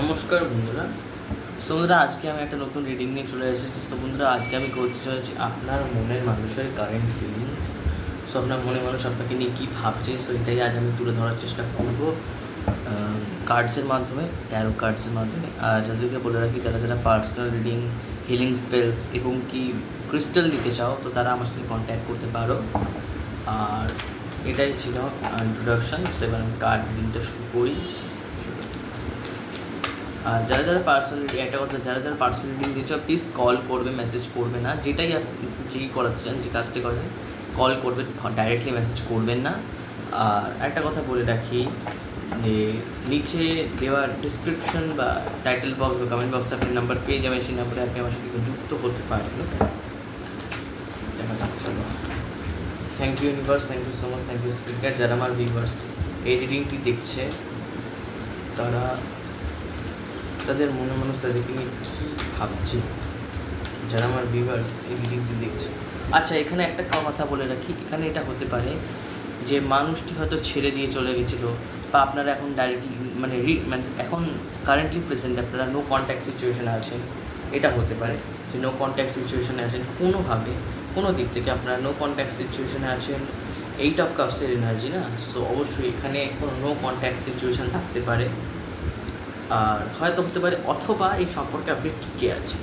নমস্কার বন্ধুরা। সো বন্ধুরা, আজকে আমি একটা নতুন রিডিং নিয়ে চলে এসেছি। তো বন্ধুরা, আজকে আমি করতে চলেছি আপনার মনের মানুষের কারেন্ট ফিলিংস সো আপনার মনে মানুষ আপনাকে নিয়ে কী ভাবছে সো এটাই আজ আমি তুলে ধরার চেষ্টা করব। কার্ডসের মাধ্যমে ট্যারো কার্ডসের মাধ্যমে। আর যাদেরকে বলে রাখি যারা যারা পার্সোনাল রিডিং হিলিং স্পেলস এবং কি ক্রিস্টাল নিতে চাও, তো তারা আমার সাথে কন্ট্যাক্ট করতে পারো। আর এটাই ছিল ইন্ট্রোডাকশন সো এবার আমি কার্ড রিডিংটা শুরু করি। আর যারা যারা পার্সোনালি একটা কথা, যারা যারা পার্সোনাল রিডিং দিচ্ছ প্লিজ কল করবে মেসেজ করবে না। যেটাই আপনি যেই করাতে চান, যে কাজটি করেন কল করবেন ডাইরেক্টলি মেসেজ করবেন না। আর একটা কথা বলে রাখি, যে নিচে দেওয়া ডিসক্রিপশন বা টাইটেল বক্স বা কমেন্ট বক্সে আপনি নাম্বার পেয়ে যাবেন, সেই নাম্বারে আপনি আমার সাথে যুক্ত যাক, চলো। Thank you universe thank you so much thank you speaker যারা আমার ভিউয়ার্স এডিটিংটি দেখছে, তারা তাদের মনে মানুষ তাদেরকে নিয়ে কী ভাবছে। যারা আমার ভিউয়ার্স এই ভিডিওটি দেখছে। আচ্ছা এখানে একটা কথা বলে রাখি। এখানে এটা হতে পারে যে, মানুষটি হয়তো ছেড়ে দিয়ে চলে গেছিল বা আপনারা এখন ডাইরেক্টলি মানে মানে এখন কারেন্টলি প্রেজেন্ট আপনারা নো কন্ট্যাক্ট সিচুয়েশনে আছেন। এটা হতে পারে যে নো কন্ট্যাক্ট সিচুয়েশনে আছেন। কোনোভাবে, কোনো দিক থেকে আপনারা নো কন্ট্যাক্ট সিচুয়েশনে আছেন। এইট অফ কাপসের এনার্জি না? সো অবশ্যই এখানে কোনো নো কন্ট্যাক্ট সিচুয়েশন থাকতে পারে। আর হয়তো হতে পারে অথবা এই সম্পর্কে আপনি টিকে আছেন।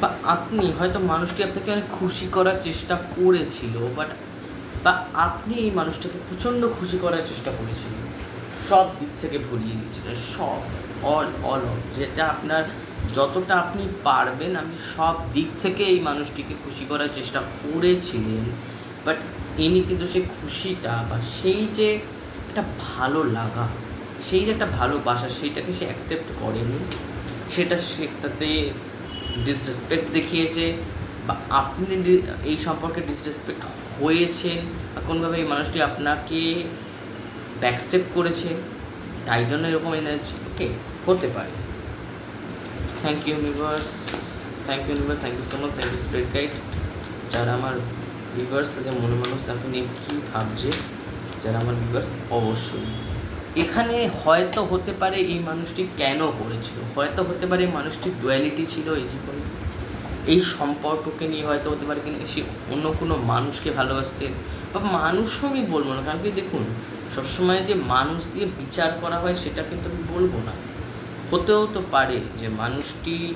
বা আপনি হয়তো মানুষটি আপনাকে অনেক খুশি করার চেষ্টা করেছিল বাট বা আপনি এই মানুষটাকে প্রচণ্ড খুশি করার চেষ্টা করেছিলেন সব দিক থেকে ভরিয়ে দিয়েছিলেন, সব অল অল অল যেটা আপনার যতটা আপনি পারবেন, আপনি সব দিক থেকে এই মানুষটিকে খুশি করার চেষ্টা করেছিলেন বাট ইনি কিন্তু সেই খুশিটা বা সেই যে একটা ভালো লাগা সেই যে একটা ভালোবাসা সেইটাকে সে অ্যাকসেপ্ট করেনি। সেটা সেটাতে ডিসরেসপেক্ট দেখিয়েছে বা আপনি এই সম্পর্কে ডিসরেসপেক্ট হয়েছেন বা কোনোভাবে এই মানুষটি আপনাকে ব্যাকস্টেপ করেছে, তাই জন্য এরকম এনার্জি ওকে হতে পারে। Thank you universe thank you universe thank you so much thank you spread guide যারা আমার ভিভার্স তাদের মনে মানুষ তাকে নিয়ে কী ভাবছে? যারা আমার ভিভার্স অবশ্যই। এখানে হয়তো হতে পারে এই মানুষটি কেন করেছিল? হয়তো হতে পারে এই মানুষটির ডুয়ালিটি ছিল এই জীবনে। এই সম্পর্ককে নিয়ে হয়তো হতে পারে কিন্তু সে অন্য কোনো মানুষকে ভালোবাসতেন বা মানুষও আমি বলব না, কারণ কি দেখুন, সবসময় যে মানুষ দিয়ে বিচার করা হয় সেটা কিন্তু আমি বলব না। হতেও তো পারে যে মানুষটি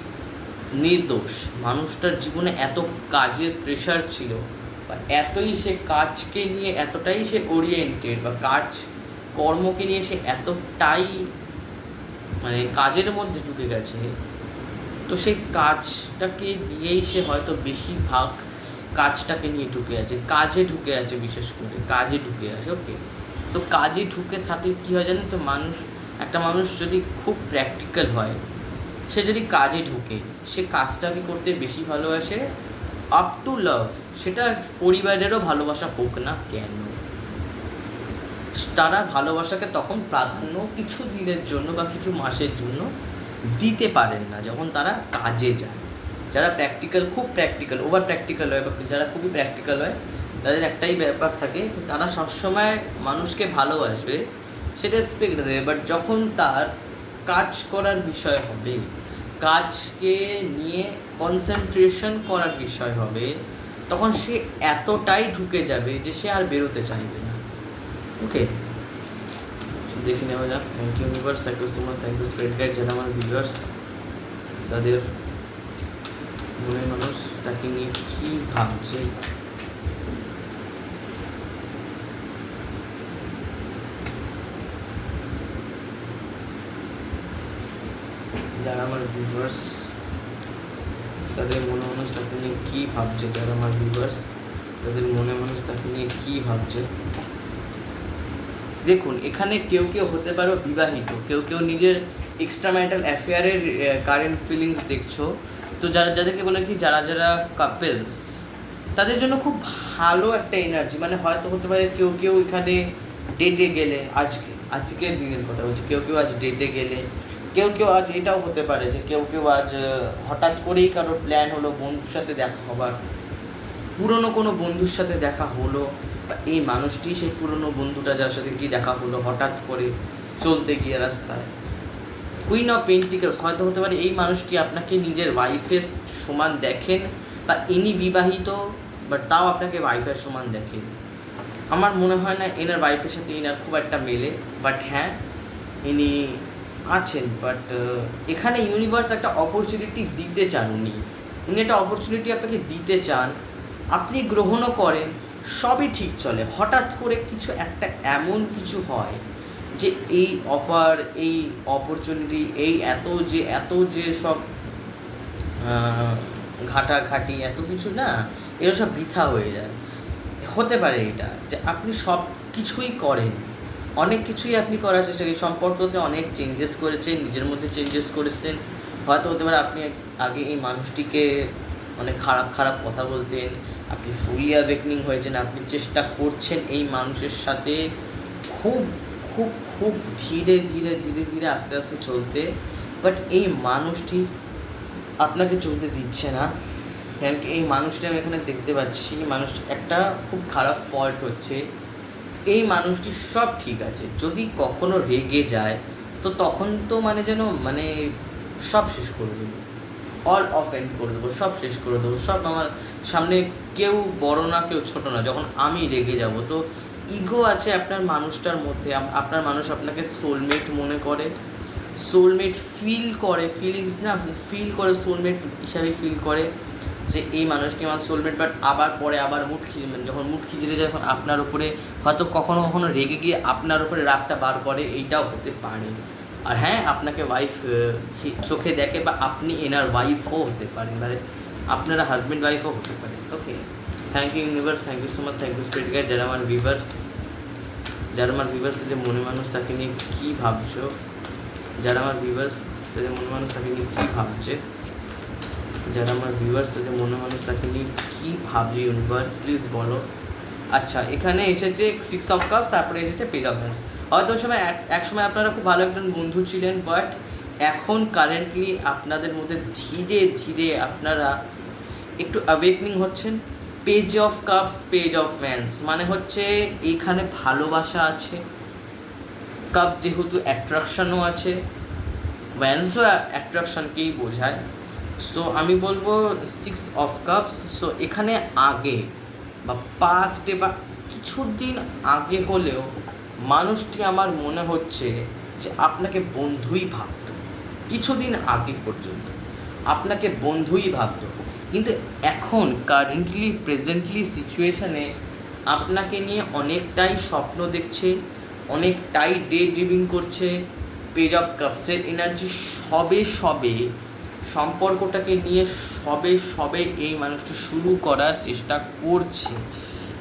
নির্দোষ, মানুষটার জীবনে এত কাজের প্রেশার ছিল, বা এতই সে কাজকে নিয়ে এতটাই সে ওরিয়েন্টেড বা কাজ কর্মকে নিয়ে সে এতটাই মানে কাজের মধ্যে ঢুকে গেছে, তো সেই কাজটাকে নিয়েই সে হয়তো বেশিরভাগ কাজটাকে নিয়ে ঢুকে আছে, কাজে ঢুকে আছে বিশেষ করে, কাজে ঢুকে আছে ওকে তো কাজে ঢুকে থাকলে কী হয় জানেন তো, মানুষ, একটা মানুষ যদি খুব প্র্যাকটিক্যাল হয়, সে যদি কাজে ঢুকে, সে কাজটাকে করতে বেশি ভালোবাসে আপ টু লাভ সেটা পরিবারেরও ভালোবাসা হোক না কেন। তারা ভালোবাসাকে তখন প্রাধান্য কিছু দিনের জন্য বা কিছু মাসের জন্য দিতে পারেন না, যখন তারা কাজে যায়। যারা প্র্যাকটিক্যাল খুব প্র্যাকটিক্যাল ওভার প্র্যাকটিক্যাল হয় বা যারা খুবই প্র্যাকটিক্যাল হয়, তাদের একটাই ব্যাপার থাকে তারা সবসময় মানুষকে ভালোবাসবে, সেটা রেসপেক্ট দেবে। বাট যখন তার কাজ করার বিষয় হবে, কাজকে নিয়ে কনসেন্ট্রেশন করার বিষয় হবে, তখন সে এতটাই ঢুকে যাবে যে সে আর বেরোতে চাইবে ওকে দেখে নেওয়া যাক। Thank you viewers thank you so much thank you spread guide যারা আমার ভিউয়ার্স তাদের মনের মানুষ, তাকে নিয়ে কী ভাবছে? যারা আমার ভিউয়ার্স তাদের মনে মানুষ তাকে নিয়ে কী ভাবছে? যারা আমার ভিউয়ার্স তাদের মনে মানুষ তাকে নিয়ে কী ভাবছে? দেখুন, এখানে কেউ কেউ হতে পারো বিবাহিত, কেউ কেউ নিজের এক্সট্রা ম্যারিটাল অ্যাফেয়ারের কারেন্ট ফিলিংস দেখছ। তো যারা, যাদেরকে বলে কি, যারা যারা কাপেলস তাদের জন্য খুব ভালো একটা এনার্জি মানে হয়তো হতে পারে কেউ কেউ এখানে ডেটে গেলে, আজকে, আজকের দিনের কথা বলছি, কেউ কেউ আজ ডেটে গেলে, কেউ কেউ আজ এটাও হতে পারে যে কেউ কেউ আজ হঠাৎ করেই কারোর প্ল্যান হলো, বন্ধুর সাথে দেখা হবার, পুরনো কোনো বন্ধুর সাথে দেখা হলো এই মানুষটি সেই পুরনো বন্ধুটা যার সাথে কি দেখা হলো, হঠাৎ করে চলতে গিয়ে রাস্তায়। কুইন অফ পেন্টিকালস হয়তো হতে পারে এই মানুষটি আপনাকে নিজের ওয়াইফের সমান দেখেন বা ইনি বিবাহিত বাট তাও আপনাকে ওয়াইফের সমান দেখেন। আমার মনে হয় না এনার ওয়াইফের সাথে এনার খুব একটা মেলে বাট হ্যাঁ ইনি আছেন বাট এখানে ইউনিভার্স একটা অপরচুনিটি দিতে চান উনি উনি একটা অপরচুনিটি আপনাকে দিতে চান। আপনি গ্রহণও করেন সবই ঠিক চলে। হঠাৎ করে কিছু একটা এমন কিছু হয় যে এই অফার এই অপরচুনিটি এই এত যে এত যে সব ঘাটাঘাটি, এত কিছু না, এগুলো সব বৃথা হয়ে যায়। হতে পারে এটা যে আপনি সব কিছুই করেন। অনেক কিছুই আপনি করার চেষ্টা করেন। সম্পর্কতে অনেক চেঞ্জেস করেছেন, নিজের মধ্যে চেঞ্জেস করেছেন। হয়তো হতে পারে আপনি আগে এই মানুষটিকে অনেক খারাপ খারাপ কথা বলতেন। আপনি ফুলি অ্যাওয়েকনিং হয়েছেন, আপনি চেষ্টা করছেন এই মানুষের সাথে খুব খুব খুব ধীরে ধীরে ধীরে ধীরে আস্তে আস্তে চলতে। বাট এই মানুষটি আপনাকে চলতে দিচ্ছে না। কারণ এই মানুষটি আমি এখানে দেখতে পাচ্ছি এই মানুষটি একটা খুব খারাপ ফল্ট হচ্ছে। এই মানুষটি সব ঠিক আছে। যদি কখনো রেগে যায়, তো তখন তো মানে যেন মানে সব শেষ করে দেবো। অল অফেন্ড করে দেবো, সব শেষ করে দেবো, সব আমার সামনে কেউ বড় না, কেউ ছোট না, যখন আমি রেগে যাব, তো ইগো আছে আপনার মানুষটার মধ্যে আপনার মানুষ আপনাকে সোলমেট মনে করে। সোলমেট ফিল করে ফিলিংস না ফিল করে সোলমেট হিসাবে ফিল করে যে এই মানুষকে আমার সোলমেট বাট আবার পরে আবার মুঠ খিচে যখন মুঠ খিচড়ে যায়, তখন আপনার উপরে হয়তো কখনো কখনো রেগে গিয়ে আপনার উপরে রাগটা বার করে, এইটাও হতে পারে। আর হ্যাঁ আপনাকে ওয়াইফ চোখে দেখে বা আপনি এনার ওয়াইফও হতে পারেন। মানে আপনারা হাজব্যান্ড ওয়াইফও হতে পারেন। Okay thank you universe thank you so much thank you spirit guide যারা আমার ভিভার্স যারা আমার ভিভার্স যে মনে মানুষ তাকে নিয়ে কী ভাবছ? যারা আমার ভিভার্স তাদের মনে মানুষ তাকে নিয়ে কী ভাবছে? যারা আমার ভিউয়ার্স তাদের মনে মানুষ তাকে নিয়ে কী ভাবছে? ইউনিভার্স প্লিজ বলো। আচ্ছা এখানে এসেছে সিক্স অফ কাপস তারপরে এসেছে পেজ অফ হয়তো সময় এক সময় আপনারা খুব ভালো একজন বন্ধু ছিলেন বাট এখন কারেন্টলি আপনাদের মধ্যে ধীরে ধীরে আপনারা একটু অ্যাওয়েকনিং হচ্ছেন। Page of cups page of fans মানে হচ্ছে এইখানে ভালোবাসা আছে। কাপস যেহেতু অ্যাট্রাকশনও আছে। ভ্যান্সও অ্যাট্রাকশনকেই বোঝায়। সো আমি বলব সিক্স অফ কাপস সো এখানে আগে বা পাস্টে বা কিছুদিন আগে হলেও মানুষটি আমার মনে হচ্ছে যে আপনাকে বন্ধুই ভাবতো কিছুদিন আগে পর্যন্ত। আপনাকে বন্ধুই ভাবতো। কিন্তু এখন কারেন্টলি প্রেজেন্টলি সিচুয়েশানে আপনাকে নিয়ে অনেকটাই স্বপ্ন দেখছে, অনেকটাই ডে ড্রিভিং করছে পেজ অফ কাপসের এনার্জি সবে সবে সম্পর্কটাকে নিয়ে সবে সবে এই মানুষটি শুরু করার চেষ্টা করছে।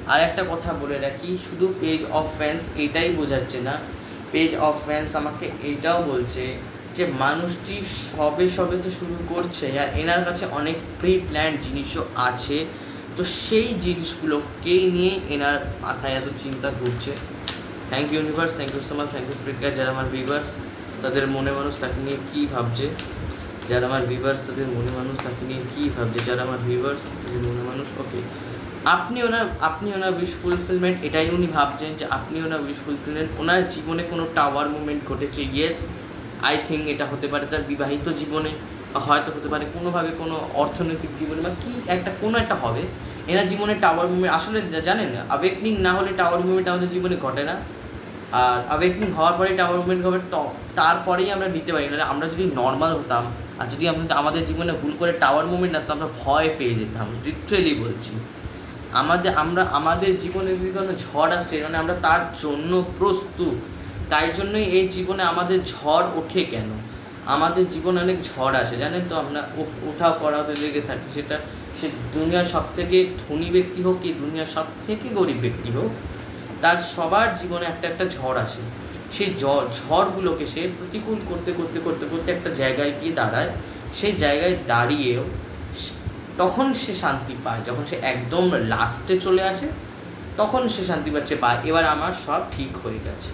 আর একটা কথা বলে রাখি, শুধু পেজ অফ ফ্যান্স এটাই বোঝাচ্ছে না পেজ অফ ফ্যান্স আমাকে এটাও বলছে যে মানুষটি সবে সবে তো শুরু করছে, আর এনার কাছে অনেক প্রি প্ল্যান জিনিসও আছে। তো সেই জিনিসগুলোকেই নিয়ে এনার মাথায় এত চিন্তা ঘুরছে। Thank you universe thank you so much thank you speaker যারা আমার ভিভার্স তাদের মনে মানুষ তাকে নিয়ে কী ভাবছে? যারা আমার ভিভার্স তাদের মনে মানুষ তাকে নিয়ে কী ভাবছে? যারা আমার ভিভার্স তাদের মনে মানুষ ওকে আপনি ওনার আপনি ওনার উইশ ফুলফিলমেন্ট এটাই উনি ভাবছেন যে আপনি ওনার উইশ ফুলফিলমেন্ট ওনার জীবনে কোনো টাওয়ার মুভমেন্ট ঘটেছে? ইয়েস আই থিঙ্ক এটা হতে পারে তার বিবাহিত জীবনে হয়তো হতে পারে কোনোভাবে কোনো অর্থনৈতিক জীবনে, বা কী একটা, কোনো একটা হবে। এনার জীবনে টাওয়ার মুভমেন্ট আসলে জানেন আবেকনিং না হলে টাওয়ার মুভমেন্ট আমাদের জীবনে ঘটে না। আর আবেকনিং হওয়ার পরেই টাওয়ার মুভমেন্ট হবে তারপরেই আমরা নিতে পারি। নাহলে আমরা যদি নর্মাল হতাম, আর যদি আমাদের জীবনে ভুল করে টাওয়ার মুভমেন্ট আসতো, আমরা ভয় পেয়ে যেতাম লিটারেলি বলছি। আমাদের, আমরা, আমাদের জীবনে যদি কোনো ঝড় আসছে মানে আমরা তার জন্য প্রস্তুত তাই জন্যই এই জীবনে আমাদের ঝড় ওঠে কেন? আমাদের জীবনে অনেক ঝড় আসে, জানেন তো? আমরা ওঠা পড়াতে লেগে থাকি, সেটা সে দুনিয়ার সব থেকে ধনী ব্যক্তি হোক কি দুনিয়ার সব থেকে গরিব ব্যক্তি হোক, তার সবার জীবনে একটা একটা ঝড় আসে। সেই ঝড় ঝড়গুলোকে সে প্রতিকূল করতে করতে করতে করতে একটা জায়গায় গিয়ে দাঁড়ায়। সেই জায়গায় দাঁড়িয়েও তখন সে শান্তি পায়, যখন সে একদম লাস্টে চলে আসে, তখন সে শান্তি পাচ্ছে পায় এবার আমার সব ঠিক হয়ে গেছে।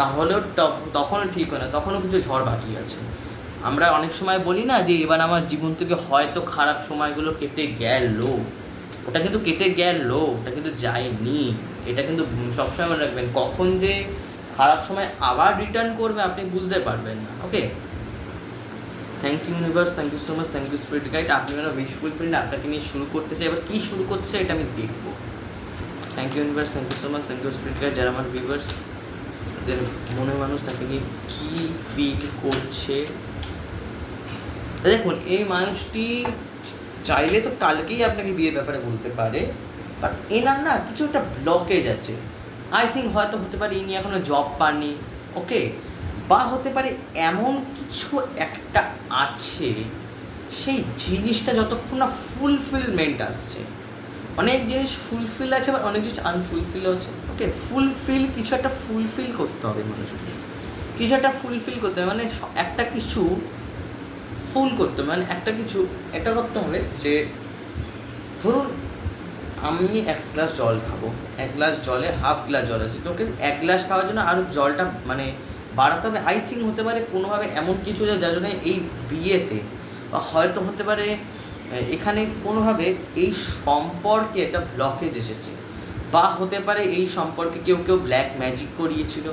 তাহলেও তখনও ঠিক হয় না, তখনও কিছু ঝড় বাকি আছে। আমরা অনেক সময় বলি না যে, এবার আমার জীবন থেকে হয়তো খারাপ সময়গুলো কেটে গেল। ওটা কিন্তু কেটে গেল, ওটা কিন্তু যায়নি। এটা কিন্তু সবসময় মনে রাখবেন, কখন যে খারাপ সময় আবার রিটার্ন করবে আপনি বুঝতে পারবেন না okay thank you universe thank you so much thank you spirit guide আপনি যেন উইশফুল প্রিন্ট আপনাকে নিয়ে শুরু করতে চাই, এবার কী শুরু করছে এটা আমি দেখব। Thank you universe thank you so much thank you spirit guide যারা আমার ভিউয়ার্স তাদের মনে মানুষ তাকে নিয়ে কী ফিল করছে? দেখুন, এই মানুষটি চাইলে তো কালকেই আপনাকে বিয়ের ব্যাপারে বলতে পারে বাট এনার না কিছু একটা ব্লকেজ আছে। আই থিঙ্ক হয়তো হতে পারে ইনি এখনও জব পাননি ওকে বা হতে পারে এমন কিছু একটা আছে, সেই জিনিসটা যতক্ষণ না ফুলফিলমেন্ট আসছে। অনেক জিনিস ফুলফিল আছে বা অনেক জিনিস আনফুলফিল আছে। ওকে ফুলফিল কিছু একটা ফুলফিল করতে হবে মানুষকে। কিছু একটা ফুলফিল করতে হবে মানে একটা কিছু ফুল করতে হবে। মানে একটা কিছু এটা করতে হবে যে, ধরুন আমি এক গ্লাস জল খাব, এক গ্লাস জলে হাফ গ্লাস জল আছে। তো তোকে এক গ্লাস খাওয়ার জন্য আরও জলটা মানে বাড়াতে হবে। আই থিঙ্ক হতে পারে কোনোভাবে এমন কিছু যার জন্য এই বিয়েতে বা হয়তো হতে পারে এখানে কোনোভাবে এই সম্পর্কে একটা ব্লকেজ এসেছে। বা হতে পারে এই সম্পর্কে কেউ কেউ ব্ল্যাক ম্যাজিক করিয়েছিল।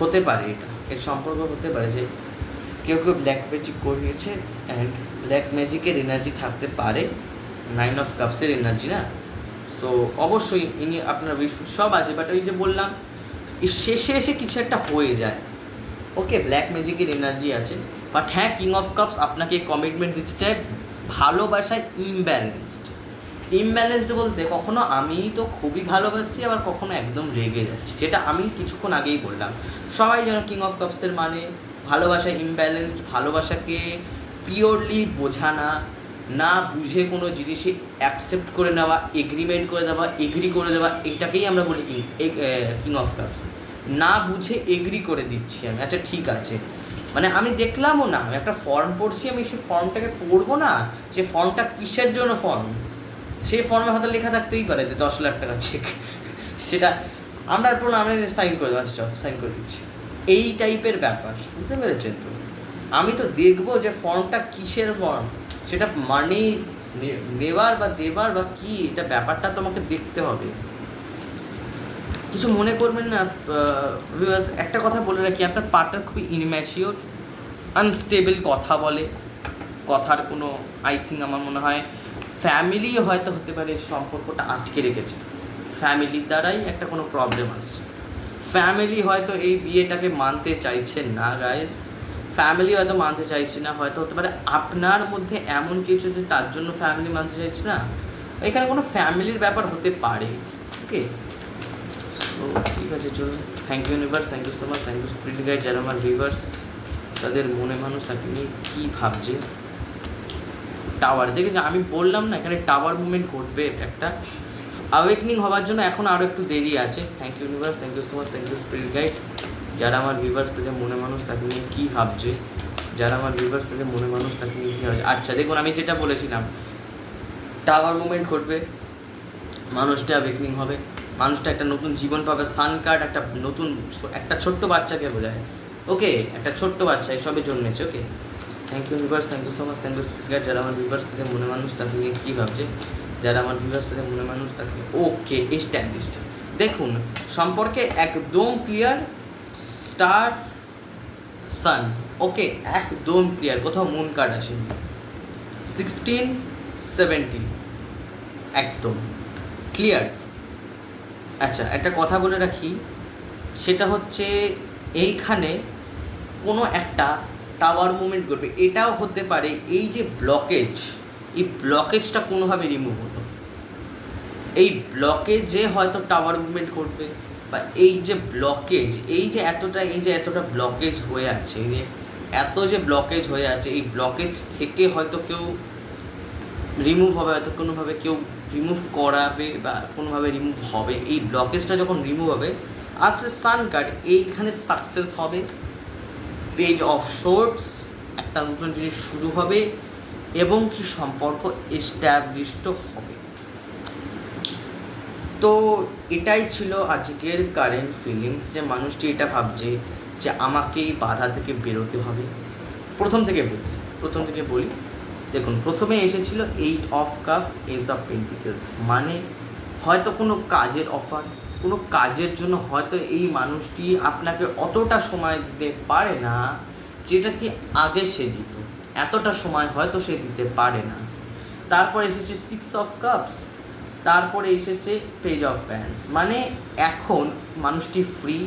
হতে পারে এটা। এর সম্পর্ক হতে পারে যে কেউ কেউ ব্ল্যাক ম্যাজিক করিয়েছে অ্যান্ড ব্ল্যাক ম্যাজিকের এনার্জি থাকতে পারে। নাইন অফ কাপসের এনার্জি না? সো অবশ্যই ইনি আপনার সব আছে বাট ওই যে বললাম শেষে এসে কিছু একটা হয়ে যায়। ওকে ব্ল্যাক ম্যাজিকের এনার্জি আছে। বাট হ্যাঁ কিং অফ কাপস আপনাকে কমিটমেন্ট দিতে চায় ভালোবাসায় ইমব্যালেন্সড ইমব্যালেন্সড বলতে কখনো আমি তো খুবই ভালোবাসছি আবার কখনো একদম রেগে যাচ্ছি, যেটা আমি কিছুক্ষণ আগেই বললাম। সবাই যেন কিং অফ কাপসের মানে ভালোবাসা ইমব্যালেন্সড ভালোবাসাকে পিওরলি বোঝানা, না বুঝে কোনো জিনিসে অ্যাকসেপ্ট করে নেওয়া এগ্রিমেন্ট করে দেওয়া এগ্রি করে দেওয়া, এটাকেই আমরা বলি কিং অফ কাপস না বুঝে এগ্রি করে দিচ্ছি আমি। আচ্ছা ঠিক আছে। মানে আমি দেখলামও না, আমি একটা ফর্ম পড়ছি, আমি সেই ফর্মটাকে পড়ব না, সে ফর্মটা কিসের জন্য ফর্ম সেই ফর্মে হয়তো লেখা থাকতেই পারে যে দশ লাখ টাকা চেক সেটা আমরা পড়লাম আমি সাইন করে দেবো আচ্ছা সাইন করে দিচ্ছি। এই টাইপের ব্যাপার, বুঝতে পেরেছেন তো? আমি তো দেখব যে ফর্মটা কিসের ফর্ম সেটা মানি নেওয়ার বা দেবার বা কি? এটা ব্যাপারটা তোমাকে দেখতে হবে। কিছু মনে করবেন না একটা কথা বলে রাখি, আপনার পার্টনার খুবই ইনম্যাচিওর আনস্টেবল কথা বলে। কথার কোনো আই থিঙ্ক আমার মনে হয় ফ্যামিলি হয়তো হতে পারে সম্পর্কটা আটকে রেখেছে। ফ্যামিলির দ্বারাই একটা কোনো প্রবলেম আসছে। ফ্যামিলি হয়তো এই বিয়েটাকে মানতে চাইছে না গাইজ ফ্যামিলি হয়তো মানতে চাইছে না, হয়তো হতে পারে আপনার মধ্যে এমন কিছু যে তার জন্য ফ্যামিলি মানতে চাইছে না। এখানে কোনো ফ্যামিলির ব্যাপার হতে পারে ওকে তো ঠিক আছে, চলুন। Thank you universe thank you so much thank you spirit guide যারা আমার ভিভার্স তাদের মনে মানুষ তাকে নিয়ে কী ভাবছে? টাওয়ার দেখেছি, আমি বললাম না, এখানে টাওয়ার মুভমেন্ট ঘটবে একটা। অ্যাওয়েকনিং হওয়ার জন্য এখন আরও একটু দেরি আছে। Thank you universe thank you so much thank you spirit guide যারা আমার ভিভার্স তাদের মনে মানুষ তাকে নিয়ে কী ভাবছে? যারা আমার ভিভার্স তাদের মনে মানুষ তাকে নিয়ে কী ভাবছে? আচ্ছা দেখুন, আমি যেটা বলেছিলাম টাওয়ার মুভমেন্ট ঘটবে, মানুষটা অ্যাওয়েকনিং হবে। মানুষটা একটা নতুন জীবন পাবে সান কার্ড একটা নতুন একটা ছোট্ট বাচ্চাকে বোঝায়। ওকে একটা ছোট্ট বাচ্চা, এসবে জন্মেছে okay thank you viewers thank you so much thank you speaker যারা আমার ভিভার্স থেকে মনে মানুষ তাকে নিয়ে কী ভাবছে? যারা আমার ভিভার্স থেকে মনে মানুষ তাকে ওকে এস্ট্যাবলিশড দেখুন, সম্পর্কে একদম ক্লিয়ার স্টার সান ওকে একদম ক্লিয়ার কোথাও মুন কার্ড আসেনি। সিক্সটিন সেভেন্টি একদম ক্লিয়ার আচ্ছা একটা কথা বলে রাখি। সেটা হচ্ছে এইখানে কোনো একটা টাওয়ার মুভমেন্ট করবে এটাও হতে পারে এই যে ব্লকেজ এই ব্লকেজটা কোনোভাবে রিমুভ হলো। এই ব্লকেজে হয়তো টাওয়ার মুভমেন্ট করবে বা এই যে ব্লকেজ এই যে এতটা, এই যে এতটা ব্লকেজ হয়ে আছে এই যে এত যে ব্লকেজ হয়ে আছে, এই ব্লকেজ থেকে হয়তো কেউ রিমুভ হবে, হয়তো কোনোভাবে কেউ রিমুভ করাবে বা কোনোভাবে রিমুভ হবে, এই ব্লকেজটা যখন রিমুভ হবে আসছে সান কার্ড এইখানে সাকসেস হবে। পেজ অফ শর্টস একটা নতুন জিনিস শুরু হবে এবং কি সম্পর্ক এস্টাবলিশড হবে। তো এটাই ছিল আজকের কারেন্ট ফিলিংস যে মানুষটি এটা ভাবছে যে আমাকেই বাধা থেকে বেরোতে হবে। প্রথম থেকে বলছি, প্রথম থেকে বলি দেখুন, প্রথমে এসেছিল eight of cups ace of pentacles মানে হয়তো কোনো কাজের অফার কোনো কাজের জন্য হয়তো এই মানুষটি আপনাকে অতটা সময় দিতে পারে না যেটা কি আগে সে দিত। এতটা সময় হয়তো সে দিতে পারে না। তারপর এসেছে সিক্স অফ কাপস তারপরে এসেছে পেজ অফ ফ্যান্স মানে এখন মানুষটি ফ্রি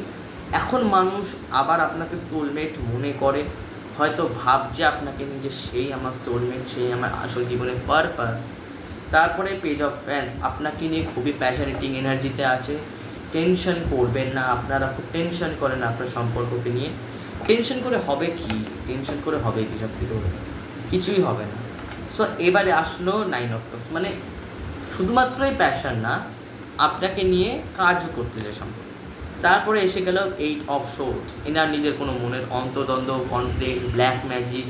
এখন মানুষ আবার আপনাকে সোলমেট মনে করে। হয়তো ভাবছে আপনাকে নিজে সেই আমার সোলমেট সেই আমার আসল জীবনের পারপাস তারপরে পেজ অফ ফ্যান্স আপনাকে নিয়ে খুবই প্যাশনেটিং এনার্জিতে আছে। টেনশন করবেন না, আপনারা খুব টেনশন করেন আপনার সম্পর্ককে নিয়ে। টেনশন করে হবে কি? টেনশন করে হবে কি সব থেকে? কিছুই হবে না। সো এবারে আসলো নাইন অফ কাপস মানে শুধুমাত্রই প্যাশন না, আপনাকে নিয়ে কাজও করতে চায় সম্পর্ক। তারপরে এসে গেল এইট অফ শোর্টস এনার নিজের কোনো মনের অন্তদ্বন্দ্ব কনফ্লিক্ট ব্ল্যাক ম্যাজিক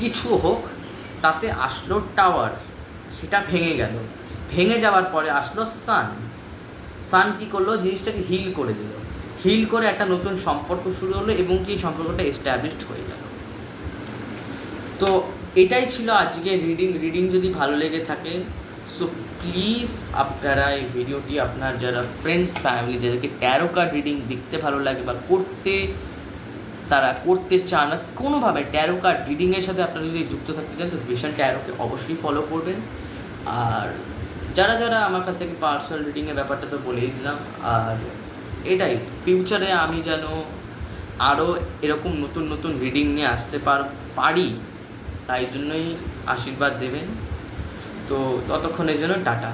কিছু হোক, তাতে আসলো টাওয়ার সেটা ভেঙে গেল। ভেঙে যাওয়ার পরে আসলো সান সান কী করল? জিনিসটাকে হিল করে দিল। হিল করে একটা নতুন সম্পর্ক শুরু হলো এবং কি সম্পর্কটা এস্টাবলিশড হয়ে গেল। তো এটাই ছিল আজকে রিডিং রিডিং যদি ভালো লেগে থাকে সো প্লিজ আপনারা এই ভিডিওটি আপনার যারা ফ্রেন্ডস ফ্যামিলি যাদেরকে ট্যারো কার্ড রিডিং দেখতে ভালো লাগে বা করতে, তারা করতে চান না কোনোভাবে ট্যারো কার্ড রিডিংয়ের সাথে আপনারা যদি যুক্ত থাকতে চান, তো ভিশন ট্যারোকে অবশ্যই ফলো করবেন। আর যারা যারা আমার কাছ থেকে পার্সোনাল রিডিংয়ের ব্যাপারটা তো বলেই দিলাম, আর এটাই ফিউচারে আমি যেন আরও এরকম নতুন নতুন রিডিং নিয়ে আসতে পার, পারি, তাই জন্যই আশীর্বাদ দেবেন। তো ততক্ষণের জন্য টাটা।